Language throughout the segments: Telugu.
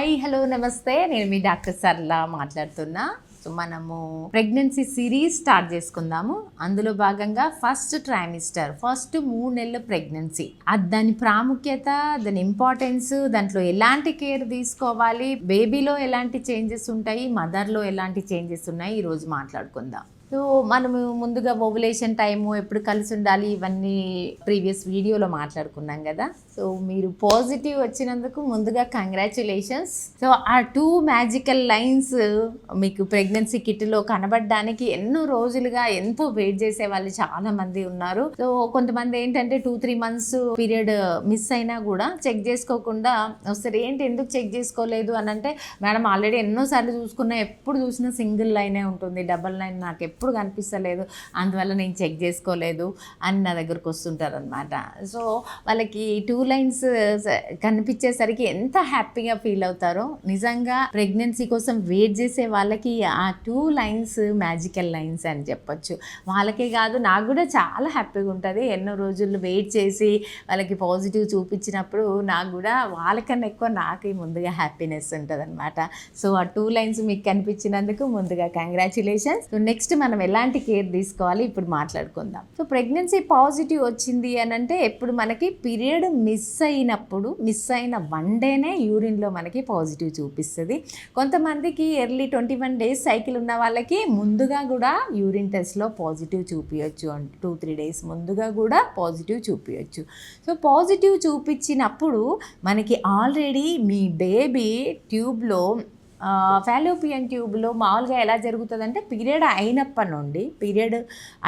హాయ్ హలో నమస్తే. నేను మీ డాక్టర్ సర్లా మాట్లాడుతున్నా. సో మనము ప్రెగ్నెన్సీ సిరీస్ స్టార్ట్ చేసుకుందాము. అందులో భాగంగా ఫస్ట్ ట్రైమిస్టర్ ఫస్ట్ మూడు నెలల ప్రెగ్నెన్సీ. అది దాని ప్రాముఖ్యత దాని ఇంపార్టెన్స్ దాంట్లో ఎలాంటి కేర్ తీసుకోవాలి బేబీలో ఎలాంటి చేంజెస్ ఉంటాయి మదర్లో ఎలాంటి చేంజెస్ ఉన్నాయి ఈరోజు మాట్లాడుకుందాం. సో మనము ముందుగా ఓవులేషన్ టైము ఎప్పుడు కలిసి ఉండాలి ఇవన్నీ ప్రీవియస్ వీడియోలో మాట్లాడుకున్నాం కదా. సో మీరు పాజిటివ్ వచ్చినందుకు ముందుగా కంగ్రాచులేషన్స్ సో ఆ టూ మ్యాజికల్ లైన్స్ మీకు ప్రెగ్నెన్సీ కిట్లో కనబడడానికి ఎన్నో రోజులుగా ఎంతో వెయిట్ చేసే వాళ్ళు చాలా మంది ఉన్నారు. సో కొంతమంది ఏంటంటే two three months period miss అయినా కూడా చెక్ చేసుకోకుండా ఒకసారి ఏంటి ఎందుకు చెక్ చేసుకోలేదు? అని అంటే మేడం ఆల్రెడీ ఎన్నోసార్లు చూసుకున్నా ఎప్పుడు చూసినా సింగిల్ లైనే ఉంటుంది డబల్ లైన్ నాకు ఎప్పుడు కనిపిస్తలేదు. అందువల్ల నేను చెక్ చేసుకోలేదు అని నా దగ్గరకు వస్తుంటారు అనమాట సో వాళ్ళకి టూ లైన్స్ కనిపించేసరికి ఎంత హ్యాపీగా ఫీల్ అవుతారో నిజంగా ప్రెగ్నెన్సీ కోసం వెయిట్ చేసే వాళ్ళకి ఆ టూ లైన్స్ మ్యాజికల్ లైన్స్ అని చెప్పొచ్చు. వాళ్ళకే కాదు నాకు కూడా చాలా హ్యాపీగా ఉంటుంది. ఎన్నో రోజులు వెయిట్ చేసి వాళ్ళకి పాజిటివ్ చూపించినప్పుడు నాకు కూడా వాళ్ళకన్నా ఎక్కువ నాకు ముందుగా హ్యాపీనెస్ ఉంటుంది అనమాట సో ఆ టూ లైన్స్ మీకు కనిపించినందుకు ముందుగా కంగ్రాచులేషన్స్ సో నెక్స్ట్ మనం మనం ఎలాంటి కేర్ తీసుకోవాలి? ఇప్పుడు మాట్లాడుకుందాం. సో ప్రెగ్నెన్సీ పాజిటివ్ వచ్చింది అని అంటే ఎప్పుడు మనకి పీరియడ్ మిస్ అయినప్పుడు మిస్ అయిన వన్ డేనే యూరిన్లో మనకి పాజిటివ్ చూపిస్తుంది. కొంతమందికి early twenty one days cycle ఉన్న వాళ్ళకి ముందుగా కూడా యూరిన్ టెస్ట్లో పాజిటివ్ చూపించచ్చు టూ త్రీ డేస్ ముందుగా కూడా పాజిటివ్ చూపించవచ్చు సో పాజిటివ్ చూపించినప్పుడు మనకి ఆల్రెడీ మీ బేబీ ట్యూబ్లో ఫాలోపియన్ ట్యూబ్లో మామూలుగా ఎలా జరుగుతుందంటే పీరియడ్ అయినప్పటి నుండి పీరియడ్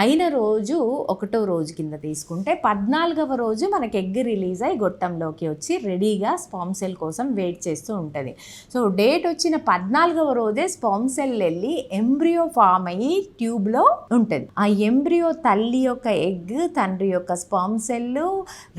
అయిన రోజు ఒకటో రోజు కింద తీసుకుంటే పద్నాలుగవ రోజు మనకి ఎగ్ రిలీజ్ అయ్యి గొట్టంలోకి వచ్చి రెడీగా స్పామ్ సెల్ కోసం వెయిట్ చేస్తూ ఉంటుంది. సో డేట్ వచ్చిన పద్నాలుగవ రోజే స్పామ్ సెల్ వెళ్ళి ఎంబ్రియో ఫామ్ అయ్యి ట్యూబ్లో ఉంటుంది. ఆ ఎంబ్రియో తల్లి యొక్క ఎగ్ తండ్రి యొక్క స్పామ్ సెల్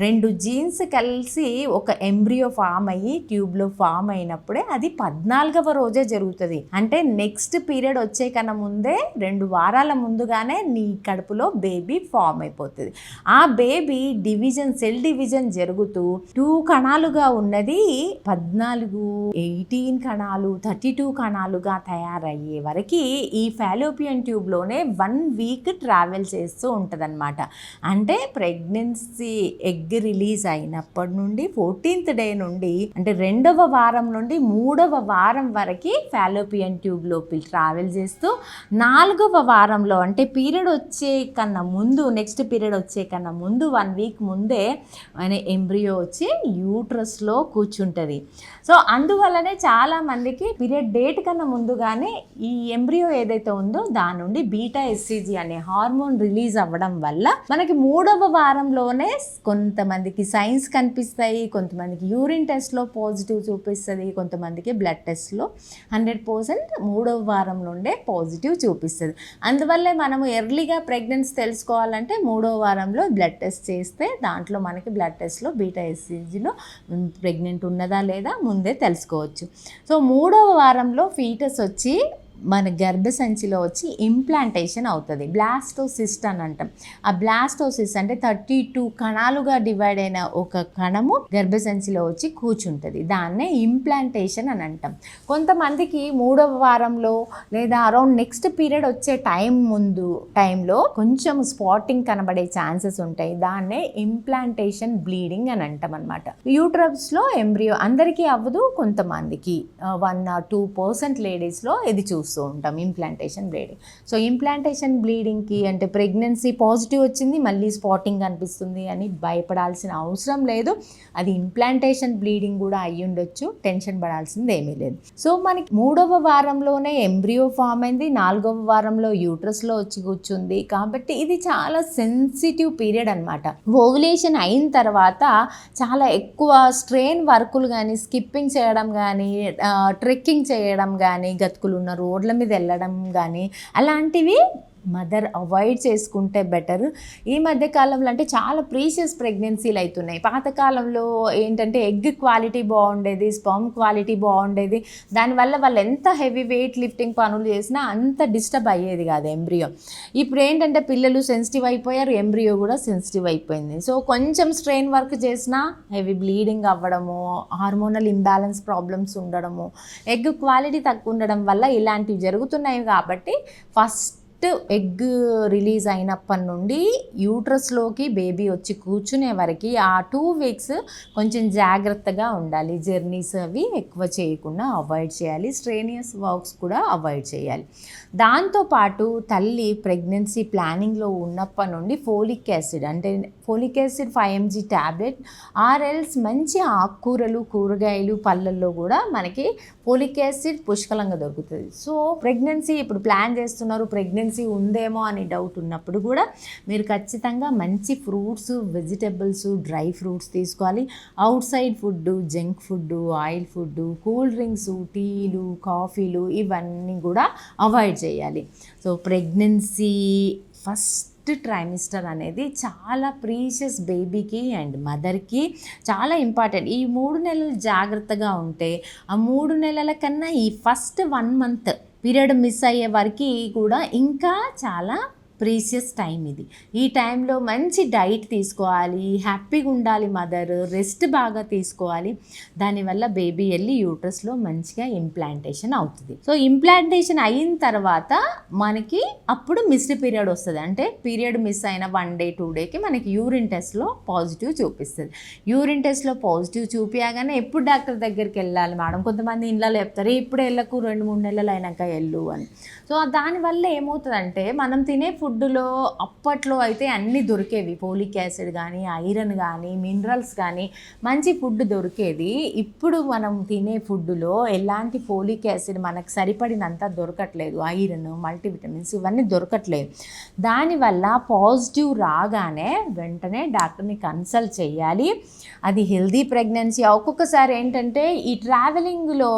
రెండు జీన్స్ కలిసి ఒక ఎంబ్రియో ఫామ్ అయ్యి ట్యూబ్లో ఫామ్ అయినప్పుడే అది పద్నాలుగవ రోజు రోజే జరుగుతుంది. అంటే నెక్స్ట్ పీరియడ్ వచ్చే కన్నా ముందే రెండు వారాల ముందుగానే నీ కడుపులో బేబీ ఫామ్ అయిపోతుంది. ఆ బేబీ డివిజన్ సెల్ డివిజన్ జరుగుతూ టూ కణాలుగా ఉన్నది. పద్నాలుగు ఎయిటీన్ కణాలు థర్టీ టూ కణాలుగా తయారయ్యే వరకు ఈ ఫాలోపియన్ ట్యూబ్లోనే వన్ వీక్ ట్రావెల్ చేస్తూ ఉంటుందన్నమాట. అంటే ప్రెగ్నెన్సీ ఎగ్ రిలీజ్ అయినప్పటి నుండి ఫోర్టీన్త్ డే నుండి అంటే రెండవ వారం నుండి మూడవ వారం వరకు ఫాలోపియన్ ట్యూబ్ లోపల ట్రావెల్ చేస్తూ నాలుగవ వారంలో అంటే పీరియడ్ వచ్చే కన్నా ముందు నెక్స్ట్ పీరియడ్ వచ్చే కన్నా ముందు వన్ వీక్ ముందే అనే ఎంబ్రియో వచ్చి యూట్రస్లో కూర్చుంటుంది. సో అందువల్లనే చాలామందికి పీరియడ్ డేట్ కన్నా ముందుగానే ఈ ఎంబ్రియో ఏదైతే ఉందో దాని నుండి బీటా ఎస్సీజీ అనే హార్మోన్ రిలీజ్ అవ్వడం వల్ల మనకి మూడవ వారంలోనే కొంతమందికి సైన్స్ కనిపిస్తాయి కొంతమందికి యూరిన్ టెస్ట్లో పాజిటివ్ చూపిస్తుంది కొంతమందికి బ్లడ్ టెస్ట్లో హండ్రెడ్ పర్సెంట్ మూడవ వారం నుండే పాజిటివ్ చూపిస్తుంది. అందువల్లే మనము ఎర్లీగా ప్రెగ్నెన్సీ తెలుసుకోవాలంటే మూడవ వారంలో బ్లడ్ టెస్ట్ చేస్తే దాంట్లో మనకి బ్లడ్ టెస్ట్లో బీటా ఎస్సీజీలో ప్రెగ్నెంట్ ఉన్నదా లేదా ముందే తెలుసుకోవచ్చు. సో మూడవ వారంలో ఫీటస్ వచ్చి మన గర్భసంచిలో వచ్చి ఇంప్లాంటేషన్ అవుతుంది. బ్లాస్టోసిస్ట్ అని అంటాం. ఆ బ్లాస్టోసిస్ అంటే థర్టీ టూ కణాలుగా డివైడ్ అయిన ఒక కణము గర్భసంచిలో వచ్చి కూర్చుంటుంది. దాన్నే ఇంప్లాంటేషన్ అని అంటాం. కొంతమందికి మూడవ వారంలో లేదా అరౌండ్ నెక్స్ట్ పీరియడ్ వచ్చే టైం ముందు టైంలో కొంచెం స్పాటింగ్ కనబడే ఛాన్సెస్ ఉంటాయి. దాన్నే ఇంప్లాంటేషన్ బ్లీడింగ్ అని అంటాం అనమాట యూట్రబ్స్లో ఎంబ్రియో అందరికీ అవ్వదు కొంతమందికి. వన్ ఆర్ టూ పర్సెంట్ లేడీస్లో ఇది చూస్తాం. ఉంటాం ఇంప్లాంటేషన్ బ్లీడింగ్ సో ఇంప్లాంటేషన్ బ్లీడింగ్కి అంటే ప్రెగ్నెన్సీ పాజిటివ్ వచ్చింది మళ్ళీ స్పాటింగ్ కనిపిస్తుంది అని భయపడాల్సిన అవసరం లేదు. అది ఇంప్లాంటేషన్ బ్లీడింగ్ కూడా అయ్యి ఉండొచ్చు టెన్షన్ పడాల్సింది ఏమీ లేదు. సో మనకి మూడవ వారంలోనే ఎంబ్రియో ఫామ్ అయింది నాలుగవ వారంలో యూట్రస్లో వచ్చి కూర్చుంది. కాబట్టి ఇది చాలా సెన్సిటివ్ పీరియడ్ అనమాట ఓవులేషన్ అయిన తర్వాత చాలా ఎక్కువ స్ట్రెయిన్ వర్కులు కానీ స్కిప్పింగ్ చేయడం కానీ ట్రెక్కింగ్ చేయడం కానీ గతుకులు ఉన్న రోడ్ల మీద వెళ్ళడం కానీ అలాంటివి మదర్ అవాయిడ్ చేసుకుంటే బెటర్. ఈ మధ్య కాలంలో అంటే చాలా ప్రీషియస్ ప్రెగ్నెన్సీలు అవుతున్నాయి పాతకాలంలో ఏంటంటే ఎగ్ క్వాలిటీ బాగుండేది స్పమ్ క్వాలిటీ బాగుండేది. దానివల్ల వాళ్ళు ఎంత హెవీ వెయిట్ లిఫ్టింగ్ పనులు చేసినా అంత డిస్టర్బ్ అయ్యేది కాదు ఎంబ్రియో. ఇప్పుడు ఏంటంటే పిల్లలు సెన్సిటివ్ అయిపోయారు ఎంబ్రియో కూడా సెన్సిటివ్ అయిపోయింది. సో కొంచెం స్ట్రెయిన్ వర్క్ చేసినా హెవీ బ్లీడింగ్ అవ్వడము హార్మోనల్ ఇంబ్యాలెన్స్ ప్రాబ్లమ్స్ ఉండడము ఎగ్ క్వాలిటీ తక్కువ ఉండడం వల్ల ఇలాంటివి జరుగుతున్నాయి కాబట్టి ఫస్ట్ ఎగ్ రిలీజ్ అయినప్పటి నుండి యూట్రస్లోకి బేబీ వచ్చి కూర్చునే వరకు ఆ టూ వీక్స్ కొంచెం జాగ్రత్తగా ఉండాలి. జర్నీస్ అవి ఎక్కువ చేయకుండా అవాయిడ్ చేయాలి. స్ట్రేనియస్ వర్క్స్ కూడా అవాయిడ్ చేయాలి. దాంతోపాటు తల్లి ప్రెగ్నెన్సీ ప్లానింగ్లో ఉన్నప్పటి నుండి ఫోలిక్ యాసిడ్ అంటే folic acid five MG tablet ఆర్ఎల్స్ మంచి ఆకుకూరలు కూరగాయలు పళ్ళల్లో కూడా మనకి ఫోలిక్ యాసిడ్ పుష్కలంగా దొరుకుతుంది. సో ప్రెగ్నెన్సీ ఇప్పుడు ప్లాన్ చేస్తున్నారు. ప్రెగ్నెన్సీ ఉందేమో అని డౌట్ ఉన్నప్పుడు కూడా మీరు ఖచ్చితంగా మంచి ఫ్రూట్స్ వెజిటబుల్స్ డ్రై ఫ్రూట్స్ తీసుకోవాలి. Outside food junk food oil food cool drinks టీలు కాఫీలు ఇవన్నీ కూడా అవాయిడ్ చేయాలి. సో ప్రెగ్నెన్సీ ఫస్ట్ ట్రైమిస్టర్ అనేది చాలా ప్రీషియస్ బేబీకి అండ్ మదర్కి చాలా ఇంపార్టెంట్. ఈ మూడు నెలలు జాగ్రత్తగా ఉంటే ఆ మూడు నెలల కన్నా ఈ first one month period miss అయ్యే వారికి కూడా ఇంకా చాలా ప్రీసియస్ టైం ఇది. ఈ టైంలో మంచి డైట్ తీసుకోవాలి హ్యాపీగా ఉండాలి మదర్ రెస్ట్ బాగా తీసుకోవాలి. దానివల్ల బేబీ వెళ్ళి యూట్రస్లో మంచిగా ఇంప్లాంటేషన్ అవుతుంది. సో ఇంప్లాంటేషన్ అయిన తర్వాత మనకి అప్పుడు మిస్డ్ పీరియడ్ వస్తుంది. అంటే పీరియడ్ మిస్ అయిన వన్ డే టూ డేకి మనకి యూరిన్ టెస్ట్లో పాజిటివ్ చూపిస్తుంది. యూరిన్ టెస్ట్లో పాజిటివ్ చూపించగానే ఎప్పుడు డాక్టర్ దగ్గరికి వెళ్ళాలి మేడం? కొంతమంది ఇళ్ళలో చెప్తారు ఇప్పుడు వెళ్ళకు రెండు మూడు నెలలు అయినాక వెళ్ళు అని. సో దానివల్ల ఏమవుతుందంటే మనం తినే ఫుడ్ ఫుడ్లో అప్పట్లో అయితే అన్నీ దొరికేవి. పోలిక్ యాసిడ్ కానీ ఐరన్ కానీ మినరల్స్ కానీ మంచి ఫుడ్ దొరికేది. ఇప్పుడు మనం తినే ఫుడ్లో ఎలాంటి ఫోలిక్ యాసిడ్ మనకు సరిపడినంత దొరకట్లేదు. ఐరన్ మల్టీవిటమిన్స్ ఇవన్నీ దొరకట్లేదు. దానివల్ల పాజిటివ్ రాగానే వెంటనే డాక్టర్ని కన్సల్ట్ చేయాలి. అది హెల్దీ ప్రెగ్నెన్సీ. ఒక్కొక్కసారి ఏంటంటే ఈ ట్రావెలింగ్లో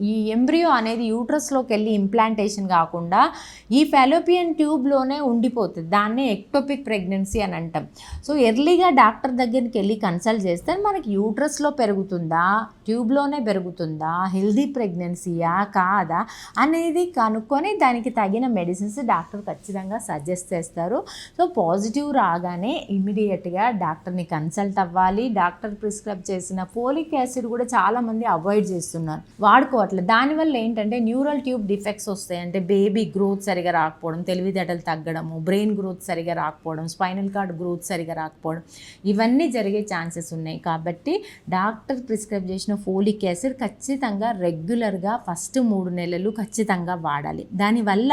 ఈ ఎంబ్రియో అనేది యూట్రస్లోకి వెళ్ళి ఇంప్లాంటేషన్ కాకుండా ఈ ఫెలోపియన్ ట్యూబ్లోనే ఉండిపోతుంది. దాన్నే ఎక్టోపిక్ ప్రెగ్నెన్సీ అని అంటాం. సో ఎర్లీగా డాక్టర్ దగ్గరికి వెళ్ళి కన్సల్ట్ చేస్తే మనకి యూట్రస్లో పెరుగుతుందా? ట్యూబ్లోనే పెరుగుతుందా? హెల్దీ ప్రెగ్నెన్సీయా కాదా? అనేది కనుక్కొని దానికి తగిన మెడిసిన్స్ డాక్టర్ ఖచ్చితంగా సజెస్ట్ చేస్తారు. సో పాజిటివ్ రాగానే ఇమీడియట్గా డాక్టర్ని కన్సల్ట్ అవ్వాలి. డాక్టర్ ప్రిస్క్రైబ్ చేసిన ఫోలిక్ యాసిడ్ కూడా చాలామంది అవాయిడ్ చేస్తున్నారు. వాడుకో అట్లా. దానివల్ల ఏంటంటే న్యూరల్ ట్యూబ్ డిఫెక్ట్స్ వస్తాయి. అంటే బేబీ గ్రోత్ సరిగా రాకపోవడం తెలివితేటలు తగ్గడము బ్రెయిన్ గ్రోత్ సరిగా రాకపోవడం స్పైనల్ కార్డ్ గ్రోత్ సరిగా రాకపోవడం ఇవన్నీ జరిగే ఛాన్సెస్ ఉన్నాయి. కాబట్టి డాక్టర్ ప్రిస్క్రైబ్ చేసిన ఫోలిక్ యాసిడ్ ఖచ్చితంగా రెగ్యులర్గా ఫస్ట్ మూడు నెలలు ఖచ్చితంగా వాడాలి. దానివల్ల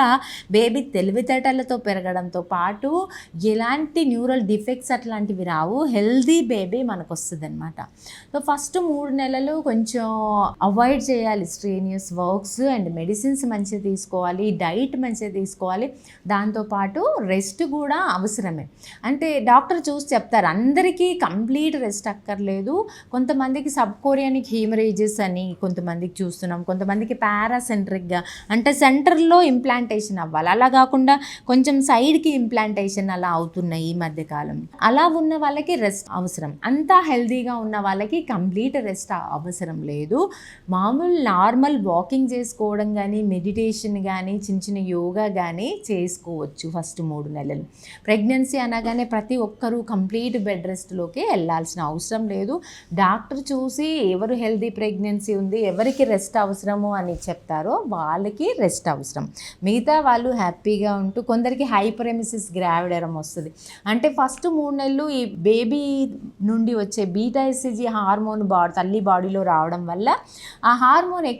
బేబీ తెలివితేటలతో పెరగడంతో పాటు ఎలాంటి న్యూరల్ డిఫెక్ట్స్ అట్లాంటివి రావు. హెల్దీ బేబీ మనకు వస్తుంది అనమాట సో ఫస్ట్ మూడు నెలలు కొంచెం అవాయిడ్ చేయాలి. ఎక్స్ట్రేనియస్ వర్క్స్ అండ్ మెడిసిన్స్ మంచిగా తీసుకోవాలి డైట్ మంచిగా తీసుకోవాలి. దాంతోపాటు రెస్ట్ కూడా అవసరమే. అంటే డాక్టర్ చూసి చెప్తారు అందరికీ కంప్లీట్ రెస్ట్ అక్కర్లేదు. కొంతమందికి సబ్ కోరియానిక్ హీమరేజెస్ అని కొంతమందికి చూస్తున్నాం. కొంతమందికి పారాసెంట్రిక్గా అంటే సెంటర్లో ఇంప్లాంటేషన్ అవ్వాలి. అలా కాకుండా కొంచెం సైడ్కి ఇంప్లాంటేషన్ అలా అవుతున్నాయి ఈ మధ్యకాలం అలా ఉన్న వాళ్ళకి రెస్ట్ అవసరం. అంతా హెల్తీగా ఉన్న వాళ్ళకి కంప్లీట్ రెస్ట్ అవసరం లేదు. మామూలు నార్మల్ నార్మల్ వాకింగ్ చేసుకోవడం కానీ మెడిటేషన్ కానీ చిన్న చిన్న యోగా కానీ చేసుకోవచ్చు ఫస్ట్ మూడు నెలలు. ప్రెగ్నెన్సీ అనగానే ప్రతి ఒక్కరూ కంప్లీట్ బెడ్ రెస్ట్లోకి వెళ్ళాల్సిన అవసరం లేదు. డాక్టర్ చూసి ఎవరు హెల్దీ ప్రెగ్నెన్సీ ఉంది ఎవరికి రెస్ట్ అవసరము అని చెప్తారో వాళ్ళకి రెస్ట్ అవసరం. మిగతా వాళ్ళు హ్యాపీగా ఉంటూ కొందరికి హైపరెమిసిస్ గ్రావిడరం వస్తుంది. అంటే ఫస్ట్ మూడు నెలలు ఈ బేబీ నుండి వచ్చే బీటాఎస్సిజీ హార్మోన్ బాడీ తల్లి బాడీలో రావడం వల్ల ఆ హార్మోన్ ఎక్కువ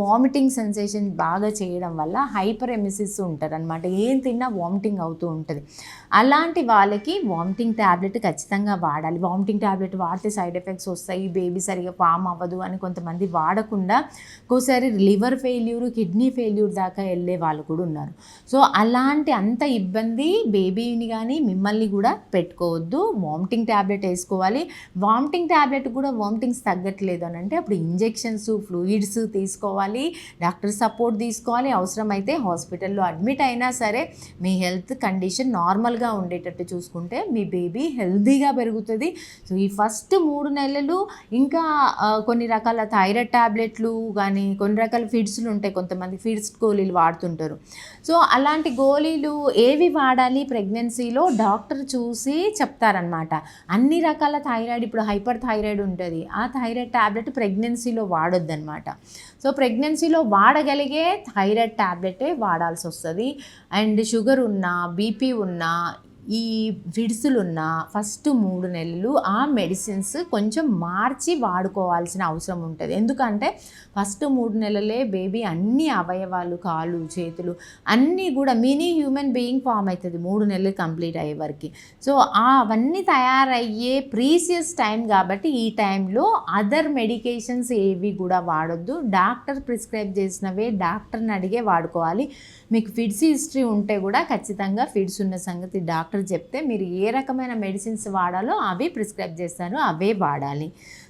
వామిటింగ్ సెన్సేషన్ బాగా చేయడం వల్ల హైపర్ ఎమిసిస్ ఉంటారనమాట అనమాట ఏం తిన్నా వామిటింగ్ అవుతూ ఉంటుంది. అలాంటి వాళ్ళకి వామిటింగ్ ట్యాబ్లెట్ ఖచ్చితంగా వాడాలి. వామిటింగ్ ట్యాబ్లెట్ వాడితే సైడ్ ఎఫెక్ట్స్ వస్తాయి. బేబీ సరిగా ఫామ్ అవ్వదు అని కొంతమంది వాడకుండా ఒక్కోసారి లివర్ ఫెయిల్యూర్ కిడ్నీ ఫెయిల్యూర్ దాకా వెళ్ళే వాళ్ళు కూడా ఉన్నారు. సో అలాంటి అంత ఇబ్బంది బేబీని కానీ మిమ్మల్ని కూడా పెట్టుకోవద్దు. వామిటింగ్ ట్యాబ్లెట్ వేసుకోవాలి. వామిటింగ్ ట్యాబ్లెట్ కూడా వామిటింగ్స్ తగ్గట్లేదు అని అంటే అప్పుడు ఇంజెక్షన్స్ ఫ్లూయిడ్స్ తీసుకోవాలి డాక్టర్ సపోర్ట్ తీసుకోవాలి. అవసరమైతే హాస్పిటల్లో అడ్మిట్ అయినా సరే మీ హెల్త్ కండిషన్ నార్మల్గా ఉండేటట్టు చూసుకుంటే మీ బేబీ హెల్తీగా పెరుగుతుంది. సో ఈ ఫస్ట్ మూడు నెలలు ఇంకా కొన్ని రకాల థైరాయిడ్ టాబ్లెట్లు కానీ కొన్ని రకాల ఫిడ్స్లు ఉంటాయి. కొంతమంది ఫిడ్స్ గోళీలు వాడుతుంటారు. సో అలాంటి గోళీలు ఏవి వాడాలి ప్రెగ్నెన్సీలో డాక్టర్ చూసి చెప్తారనమాట అన్ని రకాల థైరాయిడ్ ఇప్పుడు హైపర్ థైరాయిడ్ ఉంటుంది. ఆ థైరాయిడ్ టాబ్లెట్ ప్రెగ్నెన్సీలో వాడొద్దన్నమాట. సో ప్రెగ్నెన్సీలో వాడగలిగే థైరాయిడ్ ట్యాబ్లెటే వాడాల్సి వస్తుంది అండ్ షుగర్ ఉన్నా బీపీ ఉన్నా ఈ విడుసులున్న ఫస్ట్ మూడు నెలలు ఆ మెడిసిన్స్ కొంచెం మార్చి వాడుకోవాల్సిన అవసరం ఉంటుంది. ఎందుకంటే ఫస్ట్ మూడు నెలలే బేబీ అన్ని అవయవాలు కాళ్ళు చేతులు అన్నీ కూడా మినీ హ్యూమన్ బీయింగ్ ఫామ్ అవుతుంది మూడు నెలలు కంప్లీట్ అయ్యే వరకు. సో అవన్నీ తయారయ్యే ప్రీసియస్ టైం కాబట్టి ఈ టైంలో అదర్ మెడికేషన్స్ ఏవి కూడా వాడొద్దు. డాక్టర్ ప్రిస్క్రైబ్ చేసినవే డాక్టర్ని అడిగే వాడుకోవాలి. మీకు ఫిడ్స్ హిస్టరీ ఉంటే కూడా ఖచ్చితంగా ఫిడ్స్ ఉన్న సంగతి డాక్టర్ డాక్టర్ చెప్తే మీరు ఏ రకమైన మెడిసిన్స్ వాడాలో అవి ప్రిస్క్రైబ్ చేస్తారు అవే వాడాలి.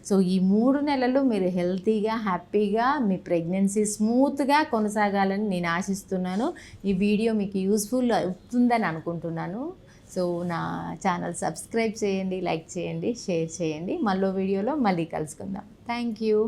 సో ఈ మూడు నెలలు మీరు హెల్తీగా హ్యాపీగా మీ ప్రెగ్నెన్సీ స్మూత్గా కొనసాగాలని నేను ఆశిస్తున్నాను. ఈ వీడియో మీకు యూస్ఫుల్ అవుతుందని అనుకుంటున్నాను. సో నా ఛానల్ సబ్స్క్రైబ్ చేయండి లైక్ చేయండి షేర్ చేయండి. మళ్ళీ వీడియోలో మళ్ళీ కలుసుకుందాం. Thank you.